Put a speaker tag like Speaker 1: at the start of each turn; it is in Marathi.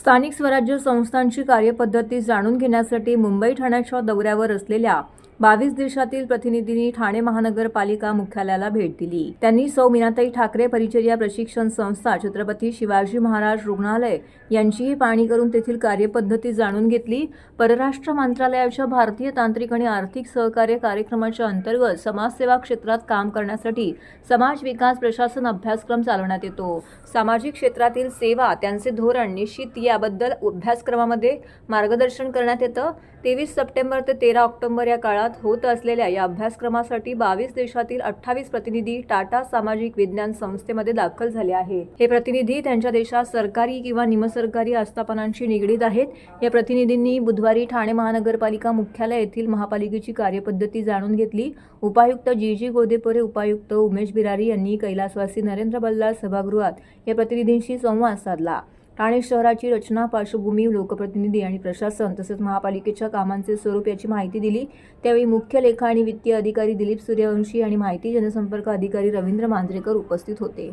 Speaker 1: स्थानिक स्वराज्य संस्थांची कार्यपद्धती जाणून घेण्यासाठी मुंबई ठाण्याच्या दौऱ्यावर असलेल्या बावीस देशातील प्रतिनिधींनी ठाणे महानगरपालिका मुख्यालयाला भेट दिली. त्यांनी सौ मीनाताई ठाकरे परिचर्या प्रशिक्षण संस्था छत्रपती शिवाजी महाराज रुग्णालय यांचीही पाहणी करून तेथील कार्यपद्धती जाणून घेतली. परराष्ट्र मंत्रालयाच्या भारतीय तांत्रिक आणि आर्थिक सहकार्य कार्यक्रमाच्या अंतर्गत समाजसेवा क्षेत्रात काम करण्यासाठी समाज विकास प्रशासन अभ्यासक्रम चालवण्यात येतो. सामाजिक क्षेत्रातील सेवा त्यांचे धोरण निश्चित याबद्दल अभ्यासक्रमामध्ये मार्गदर्शन करण्यात येतं. तेवीस सप्टेंबर ते तेरा ऑक्टोबर या काळात होत असलेल्या या अभ्यासक्रमासाठी बावीस देशातील अठ्ठावीस प्रतिनिधी टाटा सामाजिक विज्ञान संस्थेमध्ये दाखल झाले आहे. हे प्रतिनिधी त्यांच्या देशात सरकारी किंवा निमसरकारी आस्थापनांशी निगडीत आहेत. या प्रतिनिधींनी बुधवारी ठाणे महानगरपालिका मुख्यालय येथील महापालिकेची कार्यपद्धती जाणून घेतली. उपायुक्त जी जी गोदेपुरे उपायुक्त उमेश बिरारी यांनी कैलासवासी नरेंद्र बल्लाळ सभागृहात या प्रतिनिधींशी संवाद साधला. ठाणे शहराची रचना पार्श्वभूमी लोकप्रतिनिधी आणि प्रशासन तसेच महापालिकेच्या कामांचे स्वरूप याची माहिती दिली. त्यावेळी मुख्य लेखा आणि वित्तीय अधिकारी दिलीप सूर्यवंशी आणि माहिती जनसंपर्क अधिकारी रवींद्र मांजरेकर उपस्थित होते.